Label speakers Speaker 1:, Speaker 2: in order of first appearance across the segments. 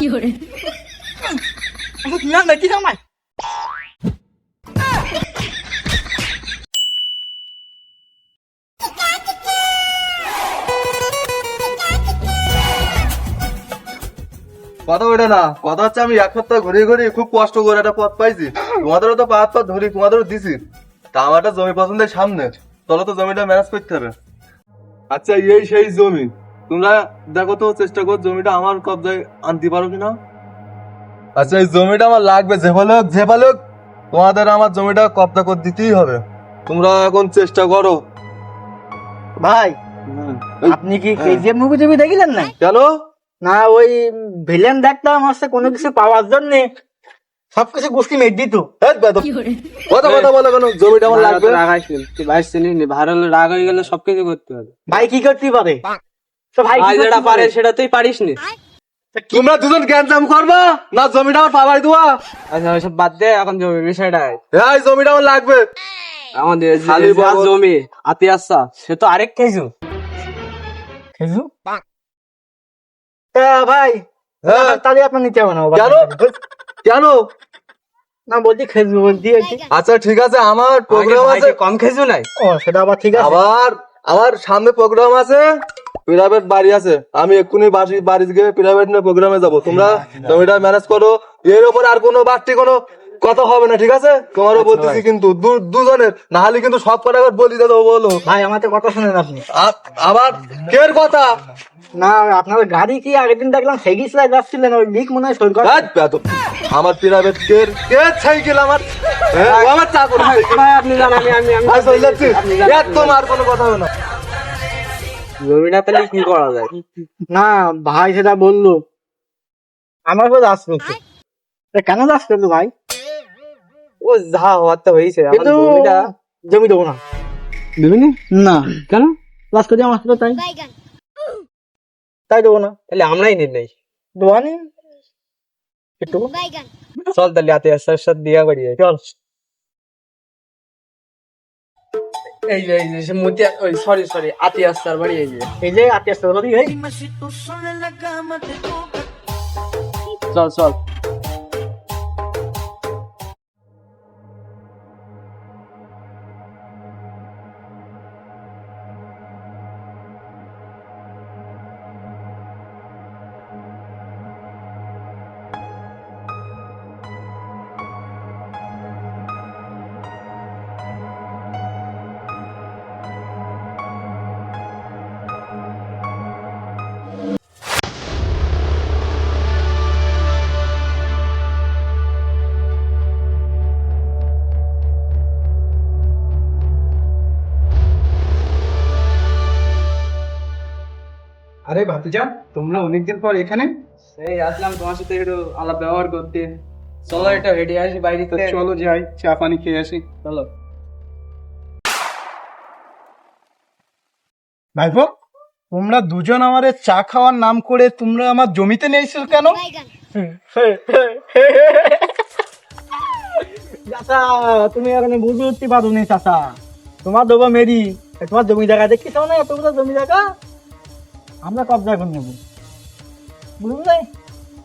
Speaker 1: 有人
Speaker 2: ，না
Speaker 3: কথা ওইটা না কথা হচ্ছে আমি এক সপ্তাহ ঘুরে ঘুরে খুব কষ্ট করে একটা পথ পাইছি। তোমাদেরও তো পাঁচ পথ ধরি তোমাদেরও দিছি। তা আমার জমি পছন্দের সামনে চলো তো জমিটা ম্যানেজ করতে হবে। আচ্ছা এই সেই জমি তোমরা দেখো তো চেষ্টা কর জমিটা আমার কবজায় আনতে পারো কিনা। আচ্ছা এই জমিটা আমার লাগবে যে ভালোক তোমাদের আমার জমিটা কবজা করে দিতেই হবে। তোমরা এখন চেষ্টা করো।
Speaker 2: ভাই আপনি কি কেজিএফ মুভি টুভি দেখিলেন না?
Speaker 3: কেন?
Speaker 2: না ওই ভিলেন দেখতাম হচ্ছে কোনো কিছু পাওয়ার জন্য। সবকিছু গোষ্ঠী মেট দিত।
Speaker 3: কথা কথা বলো কেন জমিটা আমার লাগবে?
Speaker 4: তুই বাইশ চিনিস নি ভাইরাল রাগ হয়ে গেলে সবকিছু করতে হবে।
Speaker 2: ভাই কি করতে পারে? তো ভাই কি
Speaker 4: ভাই
Speaker 2: করতে
Speaker 4: যেটা পারে
Speaker 2: পারে?
Speaker 4: সেটা তুই পারিস নি।
Speaker 3: তোমরা দুজন জ্ঞান করবা? না জমিটা আমার পাবাই দেওয়া
Speaker 4: আচ্ছা ওইসব বাদ দে এখন জমি বিষয়টা। আয়।
Speaker 3: জমিটা আমার লাগবে।
Speaker 4: আমাদের যে-
Speaker 3: খালি
Speaker 4: যা
Speaker 3: বগল।
Speaker 4: জমি আতি আসা সে তো আরেক খেজু।
Speaker 2: খেজু? ভাই
Speaker 3: হ্যাঁ।
Speaker 2: তাহলে আপনার নিতে হবে না
Speaker 3: কেন? কেন?
Speaker 2: না বলছি খেজু বলছি
Speaker 3: আচ্ছা ঠিক আছে আমার প্রোগ্রাম আছে।
Speaker 4: কম খেজু নাই?
Speaker 2: ও সেটা আবার ঠিক আছে।
Speaker 3: আবার আমার সামনে প্রোগ্রাম আছে। প্রাইভেট বাড়ি আছে। আমি এক্ষুনি বাড়ি বাড়ি গিয়ে প্রাইভেট নিয়ে প্রোগ্রামে যাব। তোমরা জমিটা ম্যানেজ করো। এর উপর আর কোনো বাড়তি কোনো কথা হবে না ঠিক আছে? তোমারও বলতেছি কিন্তু দু- দুজনের না হলে কিন্তু সব কটা বলি দেবো বলো।
Speaker 2: ভাই আমার কথা শুনেন আপনি।
Speaker 3: আবার কের কথা?
Speaker 2: না আপনার গাড়ি কি আগের দিন দেখলাম সেগিসলাই যাচ্ছিলেন ওই লিক মনে হয় সই করা।
Speaker 3: আমার প্রাইভেট কের কের সাইকেল আমার? হ্যাঁ, আমার চাকর।
Speaker 4: ভাই আপনি জান আমি আমি আমি
Speaker 3: এর তোমার কোনো কথা হবে না।
Speaker 4: পেলে কি করা যায়?
Speaker 2: না ভাই সেটা বলল। আমার উপর দাস করছে। কেন দাস করল ভাই?
Speaker 4: ও যা হওয়ার তো হয়েছে
Speaker 2: কিন্তু জমি দেবো না।
Speaker 4: দিবি না। কেন?
Speaker 2: দাস করে আমার সাথে তাই। তাই দেবো না
Speaker 4: তাহলে আমরাই নিই। নেই
Speaker 2: দেবানি একটু
Speaker 4: চল তাহলে আতি আসার সাথে দিয়া করি
Speaker 2: চল।
Speaker 4: এই যে এই যে মতিয়া ওই সরি সরি আতি আসার বাড়ি এই যে।
Speaker 2: এই যে আত্মীয় বাড়ি এই।
Speaker 4: চল চল।
Speaker 5: আরে ভাতিজা তোমরা অনেকদিন পর এখানে।
Speaker 4: এই আসলাম তোমার সাথে একটু আলাপ ব্যবহার করতে। চলো এটা হেঁটে আসি বাইরে
Speaker 5: তো চলো যাই চা পানি খেয়ে আসি।
Speaker 4: চলো।
Speaker 5: ভাইপো তোমরা দুজন আমারে চা খাওয়ার নাম করে তোমরা আমার জমিতে নিয়েছো কেন?
Speaker 2: চাচা তুমি এখানে বুঝে উঠতে পারো নি চাচা। তোমার দেবো মেরি তোমার জমি জায়গা দেখি তো না এতগুলো জমি জায়গা? আমরা কবজা করে নেব। নাই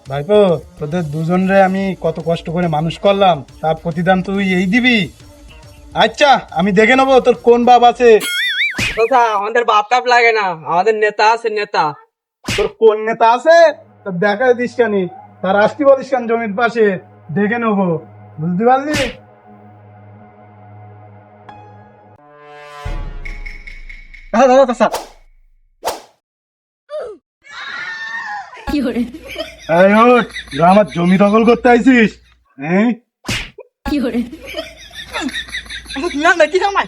Speaker 5: ভাইপো তোদের দুজনরে আমি কত কষ্ট করে মানুষ করলাম তার প্রতিদান তুই এই দিবি। আচ্ছা আমি দেখে নেব তোর কোন বাপ আছে।
Speaker 4: কথা আমাদের বাপ টাপ লাগে না আমাদের নেতা আছে নেতা।
Speaker 5: তোর কোন নেতা আছে? তা দেখা দিস কেন তার আসতে বলিস কেন জমির পাশে দেখে নেব। বুঝতে পারলি?
Speaker 2: হ্যাঁ দাদা চাচা
Speaker 1: 有人，
Speaker 5: এই ওঠ আমার জমি দখল করতে আইছিস? হ্যাঁ?
Speaker 2: কি করে? না না কি
Speaker 5: জামাই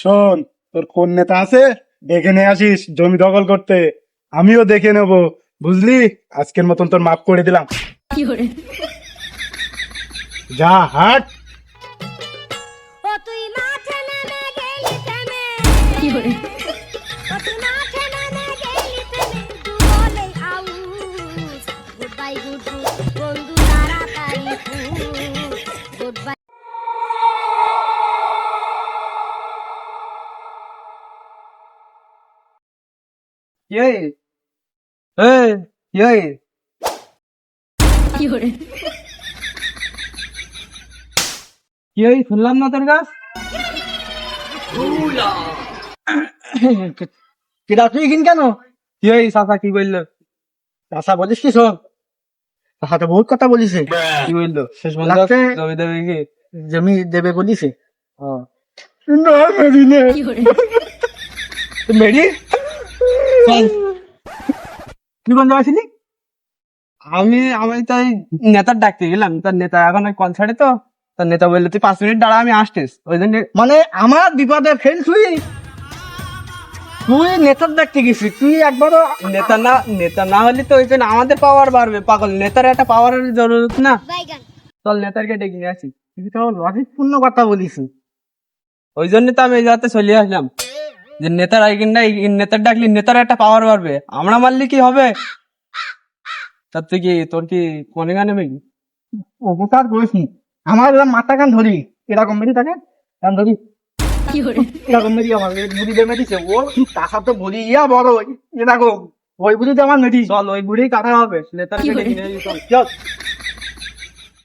Speaker 5: শোন তোর কোন নেতা আছে দেখে নিয়ে আসিস জমি দখল করতে। আমিও দেখে নেব। বুঝলি? আজকের মতন তোর মাফ করে দিলাম। যা হাট।
Speaker 4: Yay! এই কি
Speaker 1: কি hore
Speaker 4: কি শুনলাম না তোর
Speaker 2: তুই কিন কেন?
Speaker 4: কি চাচা কি বলল?
Speaker 2: বলিস কি শোন চাষা তো বহুত কথা বলিছে।
Speaker 4: কি বলল? শেষ জমি দেবে কি?
Speaker 2: জমি দেবে বলিছে।
Speaker 5: না মেরি নে।
Speaker 1: কি hore
Speaker 4: মেরি?
Speaker 2: তুই কোন জায়গায় ছিলি?
Speaker 4: আমি আমি তাই নেতার ডাকতে গেলাম। তার নেতা এখন কনসার্টে তো। তার নেতা বলল তুই পাঁচ মিনিট দাঁড়া আমি আসতেস ওই জন্য
Speaker 2: মানে আমার বিপদে ফেল তুই? তুই নেতার দেখতে গেছিস তুই একবারও
Speaker 4: নেতা না নেতা না হলে তো ওই জন্য আমাদের পাওয়ার বাড়বে পাগল। নেতার একটা পাওয়ারের জরুরত না। চল নেতারকে ডেকে নিয়ে আসি।
Speaker 2: তুই তো লজিকপূর্ণ কথা বলিস।
Speaker 4: ওই জন্য তো আমি এই জায়গাতে চলে আসলাম। যে নেতার আইকিনটা নেতার ডাকলে নেতার একটা পাওয়ার বাড়বে। আমরা মারলে কি হবে? তার থেকে কি তোর কি মনে গানে নেবে কি?
Speaker 2: উপকার করিস আমার এরকম মাথা কান ধরি। এরকম মেরি থাকে কান ধরি। এরকম মেরি আমার বুড়ি দিয়ে মেরিছে। ও তাসার তো বলি? ইয়া বড় এরকম ওই বুড়িতে আমার মেরি
Speaker 4: চল ওই বুড়ি কাটা হবে। চল।
Speaker 2: চল।